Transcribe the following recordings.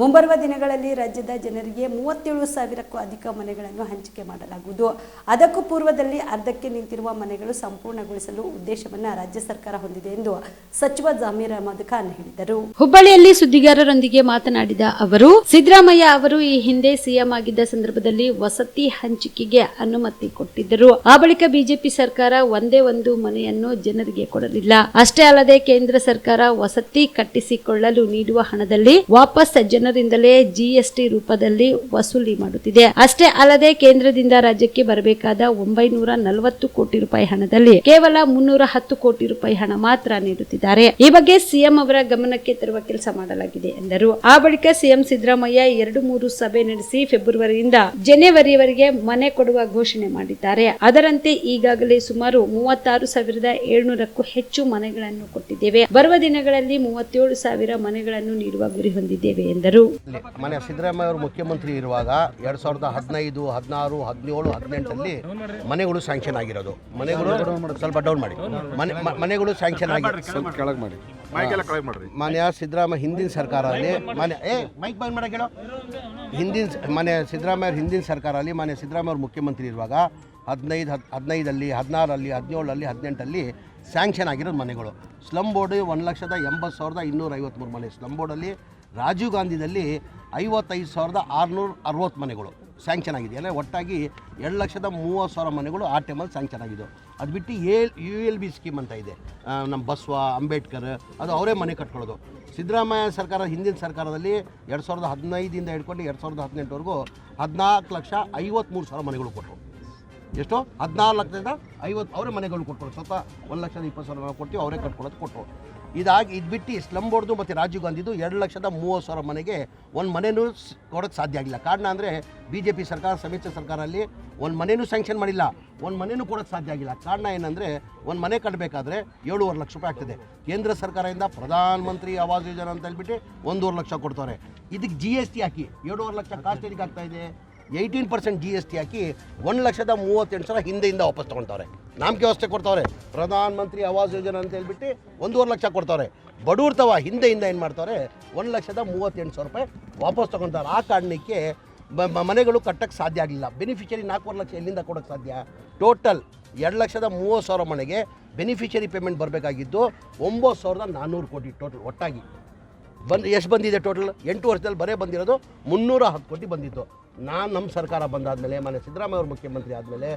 ಮುಂಬರುವ ದಿನಗಳಲ್ಲಿ ರಾಜ್ಯದ ಜನರಿಗೆ ಮೂವತ್ತೇಳು ಸಾವಿರಕ್ಕೂ ಅಧಿಕ ಮನೆಗಳನ್ನು ಹಂಚಿಕೆ ಮಾಡಲಾಗುವುದು. ಅದಕ್ಕೂ ಪೂರ್ವದಲ್ಲಿ ಅರ್ಧಕ್ಕೆ ನಿಂತಿರುವ ಮನೆಗಳು ಸಂಪೂರ್ಣಗೊಳಿಸಲು ಉದ್ದೇಶವನ್ನ ರಾಜ್ಯ ಸರ್ಕಾರ ಹೊಂದಿದೆ ಎಂದು ಸಚಿವ ಜಮೀರ್ ಅಹಮದ್ ಖಾನ್ ಹೇಳಿದರು. ಹುಬ್ಬಳ್ಳಿಯಲ್ಲಿ ಸುದ್ದಿಗಾರರೊಂದಿಗೆ ಮಾತನಾಡಿದ ಅವರು, ಸಿದ್ದರಾಮಯ್ಯ ಅವರು ಈ ಹಿಂದೆ ಸಿಎಂ ಆಗಿದ್ದ ಸಂದರ್ಭದಲ್ಲಿ ವಸತಿ ಹಂಚಿಕೆಗೆ ಅನುಮತಿ ಕೊಟ್ಟಿದ್ದರು. ಆ ಬಳಿಕ ಬಿಜೆಪಿ ಸರ್ಕಾರ ಒಂದೇ ಒಂದು ಮನೆಯನ್ನು ಜನರಿಗೆ ಕೊಡಲಿಲ್ಲ. ಅಷ್ಟೇ ಅಲ್ಲದೆ ಕೇಂದ್ರ ಸರ್ಕಾರ ವಸತಿ ಕಟ್ಟಿಸಿಕೊಳ್ಳಲು ನೀಡುವ ಹಣದಲ್ಲಿ ವಾಪಸ್ ಜನರಿಂದಲೇ ಜಿಎಸ್ಟಿ ರೂಪದಲ್ಲಿ ವಸೂಲಿ ಮಾಡುತ್ತಿದೆ. ಅಷ್ಟೇ ಅಲ್ಲದೆ ಕೇಂದ್ರದಿಂದ ರಾಜ್ಯಕ್ಕೆ ಬರಬೇಕಾದ ಒಂಬೈನೂರ ನಲವತ್ತು ಕೋಟಿ ರೂಪಾಯಿ ಹಣದಲ್ಲಿ ಕೇವಲ ಮುನ್ನೂರ ಹತ್ತು ಕೋಟಿ ರೂಪಾಯಿ ಹಣ ಮಾತ್ರ ನೀಡುತ್ತಿದ್ದಾರೆ. ಈ ಬಗ್ಗೆ ಸಿಎಂ ಅವರ ಗಮನಕ್ಕೆ ತರುವ ಕೆಲಸ ಮಾಡಲಾಗಿದೆ ಎಂದರು. ಆ ಬಳಿಕ ಸಿಎಂ ಸಿದ್ದರಾಮಯ್ಯ ಎರಡು ಮೂರು ಸಭೆ ನಡೆಸಿ ಫೆಬ್ರವರಿಯಿಂದ ಜನವರಿವರೆಗೆ ಮನೆ ಕೊಡುವ ಘೋಷಣೆ ಮಾಡಿದ್ದಾರೆ. ಅದರಂತೆ ಈಗಾಗಲೇ ಸುಮಾರು ಮೂವತ್ತಾರು ಸಾವಿರದ ಏಳ್ನೂರಕ್ಕೂ ಹೆಚ್ಚು ಮನೆಗಳನ್ನು ಕೊಟ್ಟಿದ್ದೇವೆ. ಬರುವ ದಿನಗಳಲ್ಲಿ ಮೂವತ್ತೇಳು ಸಾವಿರ ಮನೆಗಳನ್ನು ನೀಡುವ ಗುರಿ ಹೊಂದಿದ್ದೇವೆ ಎಂದರು. ಇಲ್ಲಿ ಮನೆ ಸಿದ್ದರಾಮಯ್ಯ ಅವರು ಮುಖ್ಯಮಂತ್ರಿ ಇರುವಾಗ ಎರಡು ಸಾವಿರದ ಹದಿನೈದು, ಹದಿನಾರು, ಹದಿನೇಳು, ಹದಿನೆಂಟಲ್ಲಿ ಮನೆಗಳು ಸ್ಯಾಂಕ್ಷನ್ ಆಗಿರೋದು. ಮನೆಗಳು ಸ್ವಲ್ಪ ಡೌನ್ ಮಾಡಿ. ಮನೆ ಮನೆಗಳು ಸ್ಯಾಂಕ್ಷನ್ ಕೆಳಗೆ ಮನೆಯ ಸಿದ್ದರಾಮಯ್ಯ ಹಿಂದಿನ ಸರ್ಕಾರದಲ್ಲಿ ಮನೆ ಏ ಮೈಕ್ ಬಂದ್ ಮಾಡಕ್ಕೆ ಹೇಳೋ ಹಿಂದಿನ ಮನೆ ಸಿದ್ದರಾಮಯ್ಯ ಹಿಂದಿನ ಸರ್ಕಾರದಲ್ಲಿ ಮನೆ ಸಿದ್ದರಾಮಯ್ಯ ಅವರು ಮುಖ್ಯಮಂತ್ರಿ ಇರುವಾಗ ಹದಿನೈದು, ಹದ್, ಹದಿನೈದಲ್ಲಿ ಹದಿನಾರಲ್ಲಿ ಹದಿನೇಳರಲ್ಲಿ, ಹದಿನೆಂಟಲ್ಲಿ ಸ್ಯಾಂಕ್ಷನ್ ಆಗಿರೋದು ಮನೆಗಳು. ಸ್ಲಂ ಬೋರ್ಡ್ ಒಂದು ಲಕ್ಷದ ಎಂಬತ್ತು ಸಾವಿರದ ಇನ್ನೂರ ಐವತ್ತ್ಮೂರು ಮನೆ. ಸ್ಲಂ ಬೋರ್ಡಲ್ಲಿ ರಾಜೀವ್ ಗಾಂಧಿದಲ್ಲಿ ಐವತ್ತೈದು ಸಾವಿರದ ಆರುನೂರ ಅರವತ್ತು ಮನೆಗಳು ಸ್ಯಾಂಕ್ಷನ್ ಆಗಿದೆ. ಅಂದರೆ ಒಟ್ಟಾಗಿ ಎರಡು ಲಕ್ಷದ ಮೂವತ್ತು ಸಾವಿರ ಮನೆಗಳು ಆ ಟೈಮಲ್ಲಿ ಸ್ಯಾಂಕ್ಷನ್ ಆಗಿದ್ದು ಅದು ಬಿಟ್ಟು A, U L B scheme ಅಂತ ಇದೆ. ನಮ್ಮ ಬಸವ, ಅಂಬೇಡ್ಕರ್ ಅದು ಅವರೇ ಮನೆ ಕಟ್ಕೊಳ್ಳೋದು. ಸಿದ್ದರಾಮಯ್ಯ ಸರ್ಕಾರ, ಹಿಂದಿನ ಸರ್ಕಾರದಲ್ಲಿ ಎರಡು ಸಾವಿರದ ಹದಿನೈದಿಂದ ಹಿಡ್ಕೊಂಡು ಎರಡು ಸಾವಿರದ ಹದಿನೆಂಟುವರೆಗೂ ಹದಿನಾಲ್ಕು ಲಕ್ಷ ಐವತ್ತ್ಮೂರು ಸಾವಿರ ಮನೆಗಳು ಕೊಟ್ಟರು. ಎಷ್ಟು? ಹದಿನಾರು ಲಕ್ಷದಿಂದ ಐವತ್ತು, ಅವರೇ ಮನೆಗಳು ಕೊಟ್ಟರು. ಸ್ವತಃ ಒಂದು ಲಕ್ಷದ ಇಪ್ಪತ್ತು ಸಾವಿರ ಕೊಟ್ಟು ಅವರೇ ಕಟ್ಕೊಳ್ಳೋದು ಕೊಟ್ಟರು. ಇದಾಗಿ ಇದು ಬಿಟ್ಟು ಸ್ಲಮ್ ಬೋರ್ಡ್ದು ಮತ್ತು ರಾಜೀವ್ ಗಾಂಧಿದು ಎರಡು ಲಕ್ಷದ ಮೂವತ್ತು ಸಾವಿರ ಮನೆಗೆ ಒಂದು ಮನೆಯೂ ಕೊಡೋಕ್ಕೆ ಸಾಧ್ಯ ಆಗಿಲ್ಲ. ಕಾರಣ ಅಂದರೆ ಬಿ ಜೆ ಪಿ ಸರ್ಕಾರ, ಸಮ್ಮಿಶ್ರ ಸರ್ಕಾರದಲ್ಲಿ ಒಂದು ಮನೆಯೂ ಸ್ಯಾಂಕ್ಷನ್ ಮಾಡಿಲ್ಲ. ಒಂದು ಮನೆಯೂ ಕೊಡೋಕ್ಕೆ ಸಾಧ್ಯ ಆಗಿಲ್ಲ. ಕಾರಣ ಏನಂದರೆ ಒಂದು ಮನೆ ಕಟ್ಟಬೇಕಾದ್ರೆ ಏಳುವರೆ ಲಕ್ಷ ರೂಪಾಯಿ ಆಗ್ತದೆ. ಕೇಂದ್ರ ಸರ್ಕಾರದಿಂದ ಪ್ರಧಾನ ಮಂತ್ರಿ ಆವಾಸ್ ಯೋಜನೆ ಅಂತ ಹೇಳ್ಬಿಟ್ಟು ಒಂದೂವರೆ ಲಕ್ಷ ಕೊಡ್ತಾರೆ. ಇದಕ್ಕೆ ಜಿ ಎಸ್ ಟಿ ಹಾಕಿ ಏಳುವರೆ ಲಕ್ಷ ಕಾಸ್ಟ್ ಏನಕ್ಕೆ ಆಗ್ತಾಯಿದೆ eighteen percent G S T ಹಾಕಿ ಒಂದು ಲಕ್ಷದ ಮೂವತ್ತೆಂಟು ಸಾವಿರ ಹಿಂದೆಯಿಂದ ವಾಪಸ್ ತೊಗೊಳ್ತಾವ್ರೆ ನಾಮಕೆ ವ್ಯವಸ್ಥೆ ಕೊಡ್ತಾವ್ರೆ. ಪ್ರಧಾನ ಮಂತ್ರಿ ಆವಾಸ್ ಯೋಜನೆ ಅಂತ ಹೇಳ್ಬಿಟ್ಟು ಒಂದೂವರೆ ಲಕ್ಷ ಕೊಡ್ತಾವ್ರೆ. ಬಡವ್ರ ತವ ಹಿಂದೆಯಿಂದ ಏನು ಮಾಡ್ತಾರೆ ಒಂದು ಲಕ್ಷದ ಮೂವತ್ತೆಂಟು ಸಾವಿರ ರೂಪಾಯಿ ವಾಪಸ್ ತೊಗೊಳ್ತಾರೆ ಆ ಕಾರಣಕ್ಕೆ ಮನೆಗಳು ಕಟ್ಟಕ್ಕೆ ಸಾಧ್ಯ ಆಗಲಿಲ್ಲ. ಬೆನಿಫಿಷರಿ ನಾಲ್ಕೂವರೆ ಲಕ್ಷ ಎಲ್ಲಿಂದ ಕೊಡೋಕ್ಕೆ ಸಾಧ್ಯ? ಟೋಟಲ್ ಎರಡು ಲಕ್ಷದ ಮೂವತ್ತು ಸಾವಿರ ಮನೆಗೆ ಬೆನಿಫಿಷರಿ ಪೇಮೆಂಟ್ ಬರಬೇಕಾಗಿದ್ದು ಒಂಬತ್ತು ಸಾವಿರದ ನಾನ್ನೂರು ಕೋಟಿ ಟೋಟಲ್ ಒಟ್ಟಾಗಿ. ಬಂದು ಎಷ್ಟು ಬಂದಿದೆ ಟೋಟಲ್ ಎಂಟು ವರ್ಷದಲ್ಲಿ ಬರೇ ಬಂದಿರೋದು ಮುನ್ನೂರ ಹತ್ತು ಕೋಟಿ ಬಂದಿತ್ತು. ನಾನು ನಮ್ಮ ಸರ್ಕಾರ ಬಂದಾದಮೇಲೆ ಮನೆ ಸಿದ್ದರಾಮಯ್ಯ ಅವರು ಮುಖ್ಯಮಂತ್ರಿ ಆದಮೇಲೆ,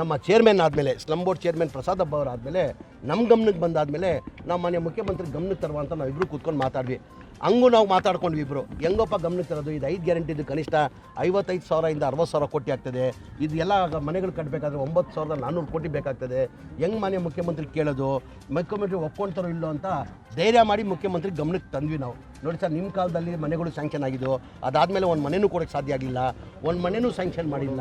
ನಮ್ಮ ಚೇರ್ಮನ್ ಆದಮೇಲೆ ಸ್ಲಮ್ ಬೋರ್ಡ್ ಚೇರ್ಮನ್ ಪ್ರಸಾದ್ ಅವರು ಆದಮೇಲೆ ನಮ್ಮ ಗಮನಕ್ಕೆ ಬಂದಾದಮೇಲೆ ನಮ್ಮ ಮನೆ ಮುಖ್ಯಮಂತ್ರಿ ಗಮನಕ್ಕೆ ತರುವಂತ ನಾವಿಬ್ಬರು ಕೂತ್ಕೊಂಡು ಮಾತಾಡ್ವಿ ಹಂಗೂ ನಾವು ಮಾತಾಡ್ಕೊಂಡ್ವಿ ಇಬ್ಬರು ಹೆಂಗಪ್ಪ ತರೋದು ಇದು ಐದು ಗ್ಯಾರಂಟಿದು ಕನಿಷ್ಠ ಐವತ್ತೈದು ಸಾವಿರದಿಂದ ಅರವತ್ತು ಸಾವಿರ ಕೋಟಿ ಆಗ್ತದೆ. ಇದು ಎಲ್ಲ ಮನೆಗಳು ಕಟ್ಟಬೇಕಾದ್ರೆ ಒಂಬತ್ತು ಸಾವಿರದ ನಾನ್ನೂರು ಕೋಟಿ ಬೇಕಾಗ್ತದೆ. ಹೆಂಗೆ ಮನೆ ಮುಖ್ಯಮಂತ್ರಿ ಕೇಳೋದು? ಮುಖ್ಯಮಂತ್ರಿ ಒಪ್ಕೊಳ್ತಾರೋ ಇಲ್ಲೋ ಅಂತ ಧೈರ್ಯ ಮಾಡಿ ಮುಖ್ಯಮಂತ್ರಿ ಗಮನಕ್ಕೆ ತಂದ್ವಿ ನಾವು. ನೋಡಿ ಸರ್ ನಿಮ್ಮ ಕಾಲದಲ್ಲಿ ಮನೆಗಳು ಸ್ಯಾಂಕ್ಷನ್ ಆಗಿದ್ದು, ಅದಾದಮೇಲೆ ಒಂದು ಮನೆಯೂ ಕೊಡೋಕ್ಕೆ ಸಾಧ್ಯ ಆಗಿಲ್ಲ. ಒಂದು ಮನೆಯೂ ಸ್ಯಾಂಕ್ಷನ್ ಮಾಡಿಲ್ಲ.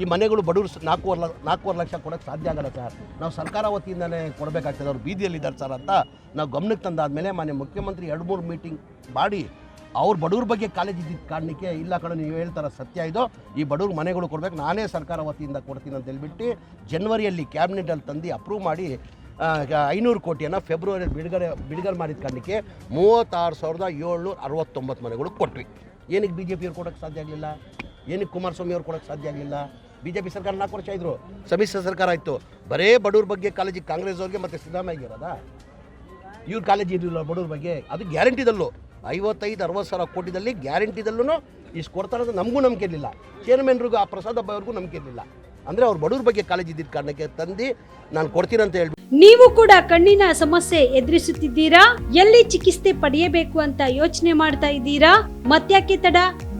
ಈ ಮನೆಗಳು ಬಡವರು ನಾಲ್ಕೂವರೆ ಲ ನಾಲ್ಕೂವರೆ ಲಕ್ಷ ಕೊಡೋಕ್ಕೆ ಸಾಧ್ಯ ಆಗಲ್ಲ ಸರ್. ನಾವು ಸರ್ಕಾರ ವತಿಯಿಂದಲೇ ಕೊಡಬೇಕಾಗ್ತದೆ. ಅವ್ರು ಬೀದಿಯಲ್ಲಿದ್ದಾರೆ ಸರ್ ಅಂತ ನಾವು ಗಮನಕ್ಕೆ ತಂದಾದಮೇಲೆ ಮನೆ ಮುಖ್ಯಮಂತ್ರಿ ಎರಡು ಮೂರು ಮೀಟಿಂಗ್ ಮಾಡಿ ಅವ್ರ ಬಡವ್ರ ಬಗ್ಗೆ ಕಾಲೇಜ್ ಇದ್ದಿದ್ದ ಕಾರಣಕ್ಕೆ, ಇಲ್ಲ ಕಡೆ ನೀವು ಹೇಳ್ತಾರ ಸತ್ಯ ಇದು, ಈ ಬಡವ್ರ ಮನೆಗಳು ಕೊಡಬೇಕು, ನಾನೇ ಸರ್ಕಾರ ವತಿಯಿಂದ ಕೊಡ್ತೀನಿ ಅಂತ ಹೇಳ್ಬಿಟ್ಟು ಜನ್ವರಿಯಲ್ಲಿ ಕ್ಯಾಬಿನೆಟಲ್ಲಿ ತಂದು ಅಪ್ರೂವ್ ಮಾಡಿ ಐನೂರು ಕೋಟಿಯನ್ನು ಫೆಬ್ರವರಿ ಬಿಡುಗಡೆ ಬಿಡುಗಡೆ ಮಾಡಿದ ಕಾರಣಕ್ಕೆ ಮೂವತ್ತಾರು ಸಾವಿರದ ಏಳ್ನೂರ ಅರವತ್ತೊಂಬತ್ತು ಮನೆಗಳು ಕೊಟ್ವಿ. ಏನಕ್ಕೆ ಬಿ ಜೆ ಪಿಯವ್ರು ಕೊಡೋಕ್ಕೆ ಸಾಧ್ಯ ಆಗಲಿಲ್ಲ? ಏನಕ್ಕೆ ಕುಮಾರಸ್ವಾಮಿ ಅವ್ರು ಕೊಡೋಕ್ಕೆ ಸಾಧ್ಯ ಆಗಲಿಲ್ಲ? ಬಿ ಜೆ ಪಿ ಸರ್ಕಾರ ನಾಲ್ಕು ವರ್ಷ ಇದ್ದರು ಸಮ್ಮಿಶ್ರ ಸರ್ಕಾರ ಆಯಿತು. ಬರೇ ಬಡವ್ರ ಬಗ್ಗೆ ಕಾಲೇಜಿಗೆ ಕಾಂಗ್ರೆಸ್ ಅವ್ರಿಗೆ ಮತ್ತು ಸಿದ್ದರಾಮಯ್ಯ ಇರೋದಾ ಇವ್ರ ಕಾಲೇಜ್ ಇರಲಿಲ್ಲ ಬಡವ್ರ ಬಗ್ಗೆ, ಅದು ಗ್ಯಾರಂಟಿದಲ್ಲೂ ಐವತ್ತೈದು, ಅರವತ್ತು ಸಾವಿರ ಕೋಟಿದಲ್ಲಿ ಗ್ಯಾರಂಟಿದಲ್ಲೂ ಇಷ್ಟು ಕೊಡ್ತಾರೆ ಅಂತ ನಮಗೂ ನಂಬಿಕೆ ಇರಲಿಲ್ಲ. ಚೇರ್ಮನ್ರಿಗೂ ಆ ಪ್ರಸಾದ್ ಅವ್ರಿಗೂ ನಂಬಿಕೆ ಇರಲಿಲ್ಲ. ಅಂದರೆ ಅವ್ರು ಬಡವ್ರ ಬಗ್ಗೆ ಕಾಲೇಜ್ ಇದ್ದಿದ್ದ ಕಾರಣಕ್ಕೆ ತಂದು ನಾನು ಕೊಡ್ತೀನಿ ಅಂತ ಹೇಳ್ಬಿಟ್ಟು. ನೀವು ಕೂಡ ಕಣ್ಣಿನ ಸಮಸ್ಯೆ ಎದುರಿಸುತ್ತಿದ್ದೀರಾ? ಎಲ್ಲಿ ಚಿಕಿತ್ಸೆ ಪಡೆಯಬೇಕು ಅಂತ ಯೋಚನೆ ಮಾಡ್ತಾ ಇದ್ದೀರಾ? ಮತ್ತ್ಯಾಕೆ ತಡ?